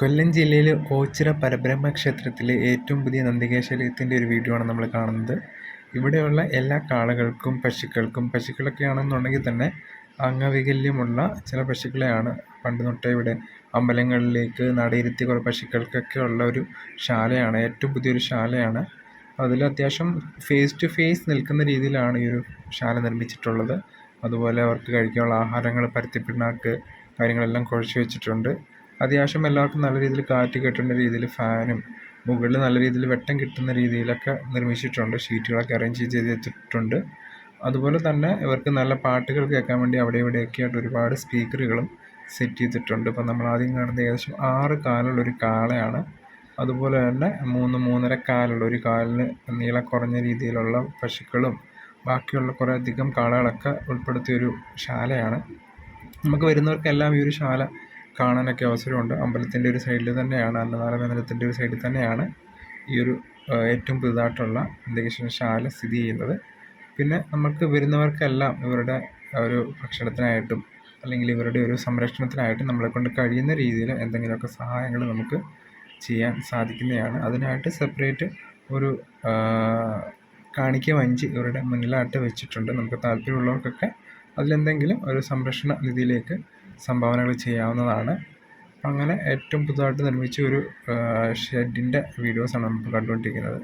കൊല്ലം ജില്ലയിലെ ഓച്ചിറ പരബ്രഹ്മ ക്ഷേത്രത്തിലെ ഏറ്റവും പുതിയ നന്ദികേശ്വരത്തിന്റെ ഒരു വീഡിയോ ആണ് നമ്മൾ കാണുന്നത്. ഇവിടെയുള്ള എല്ലാ കാളകൾക്കും പശുക്കൾക്കും പശുക്കളൊക്കെ ആണെന്നുണ്ടെങ്കിൽ തന്നെ അംഗവൈകല്യമുള്ള ചില പശുക്കളെയാണ് പണ്ട് തൊട്ടേ ഇവിടെ അമ്പലങ്ങളിലേക്ക് നടയിരുത്തി കുറേ പശുക്കൾക്കൊക്കെ ഉള്ള ഒരു ശാലയാണ് ഏറ്റവും പുതിയൊരു ശാലയാണ്. അതിൽ അത്യാവശ്യം ഫേസ് ടു ഫേസ് നിൽക്കുന്ന രീതിയിലാണ് ഈ ഒരു ശാല നിർമ്മിച്ചിട്ടുള്ളത്. അതുപോലെ അവർക്ക് കഴിക്കാനുള്ള ആഹാരങ്ങൾ പരുത്തിപ്പിണ്ണാക്ക് കാര്യങ്ങളെല്ലാം കുഴച്ച് വെച്ചിട്ടുണ്ട്. അത്യാവശ്യം എല്ലാവർക്കും നല്ല രീതിയിൽ കാറ്റ് കിട്ടുന്ന രീതിയിൽ ഫാനും മുകളിൽ നല്ല രീതിയിൽ വെട്ടം കിട്ടുന്ന രീതിയിലൊക്കെ നിർമ്മിച്ചിട്ടുണ്ട് ഷീറ്റുകളൊക്കെ അറേഞ്ച് ചെയ്ത് വെച്ചിട്ടുണ്ട്. അതുപോലെ തന്നെ ഇവർക്ക് നല്ല പാട്ടുകൾ കേൾക്കാൻ വേണ്ടി അവിടെ ഇവിടെയൊക്കെ ആയിട്ട് ഒരുപാട് സ്പീക്കറുകളും സെറ്റ് ചെയ്തിട്ടുണ്ട്. ഇപ്പം നമ്മൾ ആദ്യം കാണുന്നത് ഏകദേശം ആറ് കാലുള്ള ഒരു കാളയാണ്. അതുപോലെ തന്നെ മൂന്ന് മൂന്നര കാലുള്ള ഒരു കാലിന് നീളം കുറഞ്ഞ രീതിയിലുള്ള പശുക്കളും ബാക്കിയുള്ള കുറേ അധികം കാളകളൊക്കെ ഉൾപ്പെടുത്തിയൊരു ശാലയാണ്. നമുക്ക് വരുന്നവർക്കെല്ലാം ഈ ഒരു ശാല കാണാനൊക്കെ അവസരമുണ്ട്. അമ്പലത്തിന്റെ ഒരു സൈഡിൽ തന്നെയാണ് അന്നദാന കേന്ദ്രത്തിന്റെ ഒരു സൈഡിൽ തന്നെയാണ് ഈ ഒരു ഏറ്റവും പുതുതായിട്ടുള്ള ശാല സ്ഥിതി ചെയ്യുന്നത്. പിന്നെ നമുക്ക് വരുന്നവർക്കെല്ലാം ഇവരുടെ ഒരു ഭക്ഷണത്തിനായിട്ടും അല്ലെങ്കിൽ ഇവരുടെ ഒരു സംരക്ഷണത്തിനായിട്ടും നമ്മളെ കൊണ്ട് കഴിയുന്ന രീതിയിൽ എന്തെങ്കിലുമൊക്കെ സഹായങ്ങൾ നമുക്ക് ചെയ്യാൻ സാധിക്കുന്നതാണ്. അതിനായിട്ട് സെപ്പറേറ്റ് ഒരു കാണിക്ക വഞ്ചി ഇവരുടെ മുന്നിലായിട്ട് വെച്ചിട്ടുണ്ട്. നമുക്ക് താല്പര്യമുള്ളവർക്കൊക്കെ അതിലെന്തെങ്കിലും ഒരു സംരക്ഷണ നിധിയിലേക്ക് സംഭാവനകൾ ചെയ്യാവുന്നതാണ്. അങ്ങനെ ഏറ്റവും പുതുതായിട്ട് നിർമ്മിച്ച ഒരു ഷെഡിന്റെ വീഡിയോസാണ് നമ്മൾ കണ്ടുകൊണ്ടിരിക്കുന്നത്.